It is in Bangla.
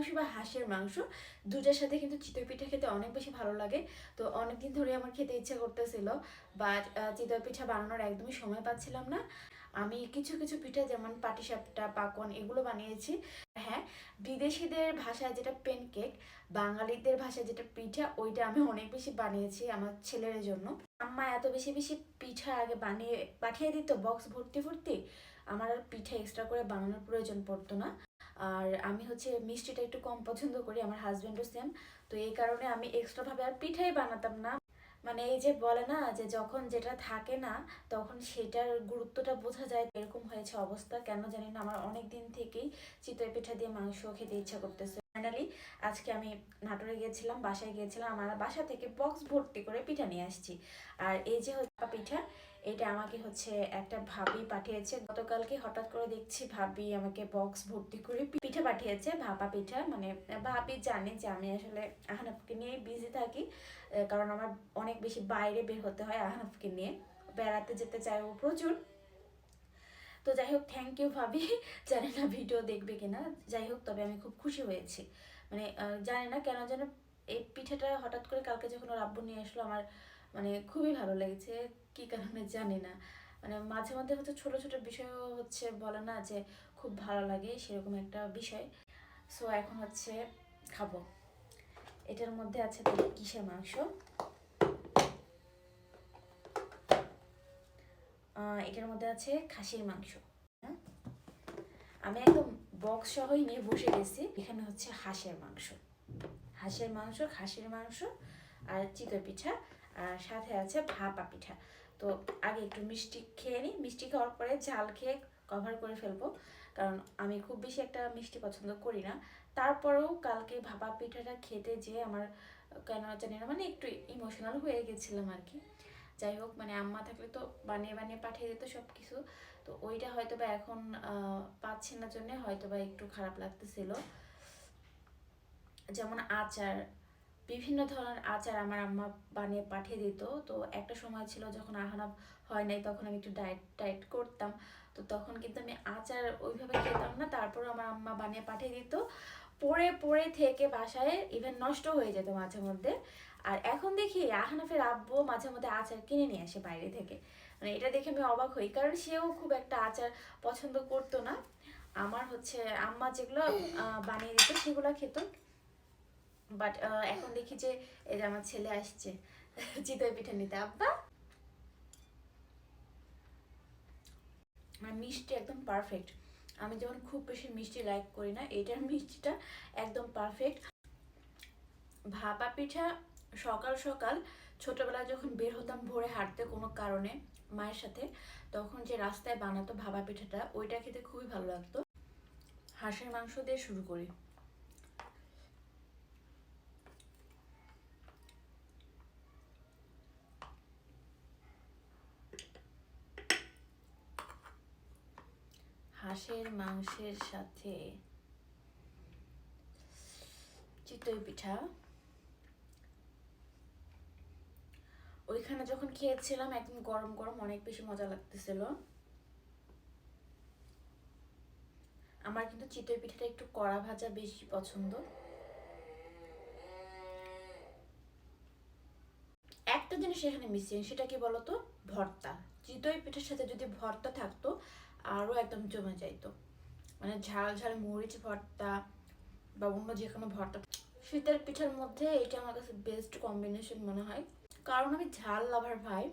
মাংস বা হাঁসের মাংস দুটার সাথে কিন্তু চিতই পিঠা খেতে অনেক বেশি ভালো লাগে। তো অনেকদিন ধরে আমার খেতে ইচ্ছা করতেছিল বাট চিতই পিঠা বানানোর একদমই সময় পাচ্ছিলাম না। আমি কিছু কিছু পিঠা যেমন পাটিসাপটা, পাকন এগুলো বানিয়েছি। হ্যাঁ বিদেশিদের ভাষায় যেটা পেনকেক বাঙালিদের ভাষায় যেটা পিঠা, ওইটা আমি অনেক বেশি বানিয়েছি আমার ছেলের জন্য। আম্মা এত বেশি বেশি পিঠা আগে বানিয়ে, পাঠিয়ে দিত বক্স ভর্তি ভর্তি। আমার আর পিঠা এক্সট্রা করে বানানোর প্রয়োজন পড়তো না। আর আমি হচ্ছে মিষ্টিটা একটু কম পছন্দ করি, আমার হাজব্যান্ডও সেম তো এই কারণে আমি এক্সট্রাভাবে আর পিঠাই বানাতাম না। মানে এই যে বলে না যে যখন যেটা থাকে না, তখন সেটার গুরুত্বটা বোঝা যায় এরকম হয়েছে অবস্থা। কেন জানি না, আমার অনেক দিন থেকেই চিতই পিঠা দিয়ে মাংস খেতে ইচ্ছা করতেছে। ফাইনালি আজকে আমি নাটোরে গিয়েছিলাম, বাসায় গিয়েছিলাম, আমার বাসা থেকে বক্স ভর্তি করে পিঠা নিয়ে আসছি। আর এই যে হচ্ছে পিঠা, এটা আমাকে হচ্ছে একটা ভাবি পাঠিয়েছে। গতকালকে হঠাৎ করে দেখছি ভাবি আমাকে বক্স ভর্তি করে পিঠা পাঠিয়েছে, ভাপা পিঠা। মানে ভাবি জানে যে আমি আসলে আহনাফকে নিয়ে বিজি থাকি কারণ আমার অনেক বেশি বাইরে বের হতে হয় আহনাফকে নিয়ে। বেড়াতে যেতে চাই ও প্রচুর। তো যাই হোক থ্যাংক ইউ ভাবি। জানি না ভিডিও দেখবে কিনা। যাই হোক তবে আমি খুব খুশি হয়েছি। মানে জানি না কেন যেন এই পিঠাটা হঠাৎ করে কালকে যখন ওর আব্বু নিয়ে আসলো, আমার মানে খুবই ভালো লেগেছে। কি কারণে জানি না। মানে মাঝে মধ্যে হচ্ছে ছোট ছোট বিষয়ও হচ্ছে বলে না যে খুব ভালো লাগে, সেরকম একটা বিষয়। সো এখন হচ্ছে খাব। এটার মধ্যে আছে কিসের মাংস? এটার মধ্যে আছে খাসির মাংস হ্যাঁ? আমি একদম বক্স সহই নিয়ে বসে গেছি, এখানে হচ্ছে হাঁসের মাংস। হাঁসের মাংস, খাসির মাংস আর চিতই পিঠা আর সাথে আছে ভাপা পিঠা। তো আগে একটু মিষ্টি খেয়ে নিই, মিষ্টি খাওয়ার পরে ঝাল খেয়ে কভার করে ফেলব, কারণ আমি খুব বেশি একটা মিষ্টি পছন্দ করি না। তারপরেও কালকে ভাপা পিঠাটা খেতে যেয়ে আমার কেন জানি না মানে একটু ইমোশনাল হয়ে গেছিলাম আর কি। যাই হোক মানে আম্মা থাকলে তো বানিয়ে বানিয়ে পাঠিয়ে দিত সব কিছু তো ওইটা হয়তো বা এখন পাচ্ছি না জন্যে হয়তো বা একটু খারাপ লাগতেছিল। যেমন আচার বিভিন্ন ধরনের আচার আমার আম্মা বানিয়ে পাঠিয়ে দিত। তো একটা সময় ছিল যখন আহনাব হয় নাই, তখন আমি একটু ডায়েট ডায়েট করতাম। তো তখন কিন্তু আমি আচার ওইভাবে খেতাম না তারপর আমার আম্মা বানিয়ে পাঠিয়ে দিত। পড়ে পড়ে থেকে বাসায় ইভেন নষ্ট হয়ে যেত মাঝে মধ্যে। আর এখন দেখি আহনাফের আব্বু মাঝে মধ্যে আচার কিনে নিয়ে আসে বাইরে থেকে। মানে এটা দেখে আমি অবাক হই, কারণ সেও খুব একটা আচার পছন্দ করতো না। আমার হচ্ছে আম্মা যেগুলো বানিয়ে দিত, সেগুলো খেত। বাট এখন দেখি যে এই যে আমার ছেলে আসছে। চিতই পিঠা নিতে। আব্বা! মিষ্টি একদম পারফেক্ট আমি যেমন খুব বেশি মিষ্টি লাইক করি না এটার মিষ্টিটা একদম পারফেক্ট ভাপা পিঠা সকাল সকাল, ছোটবেলায় যখন বের হতাম ভোরে হাঁটতে কোনো কারণে মায়ের সাথে, তখন যে রাস্তায় বানাতো ভাপা পিঠাটা, ওইটা খেতে খুবই ভালো লাগতো। হাঁসের মাংস দিয়ে শুরু করি। হাঁসের, মাংসের সাথে চিতই পিঠা। ওইখানে যখন খেয়েছিলাম, একদম গরম গরম, অনেক বেশি মজা লাগতেছিল। আমার কিন্তু চিতই পিঠাটা একটু কড়া ভাজা বেশি পছন্দ। একটা জিনিস এখানে মিসিং সেটা কি বলতো? ভর্তা। চিতই পিঠার সাথে যদি ভর্তা থাকতো আরও একদম জমে যাইতো মানে ঝাল ঝাল মরিচ ভর্তা বা অন্য যে কোনো ভর্তা। শীতের পিঠার মধ্যে এটা আমার কাছে বেস্ট কম্বিনেশন মনে হয়। কারণ আমি ঝাল লাভার ভাই।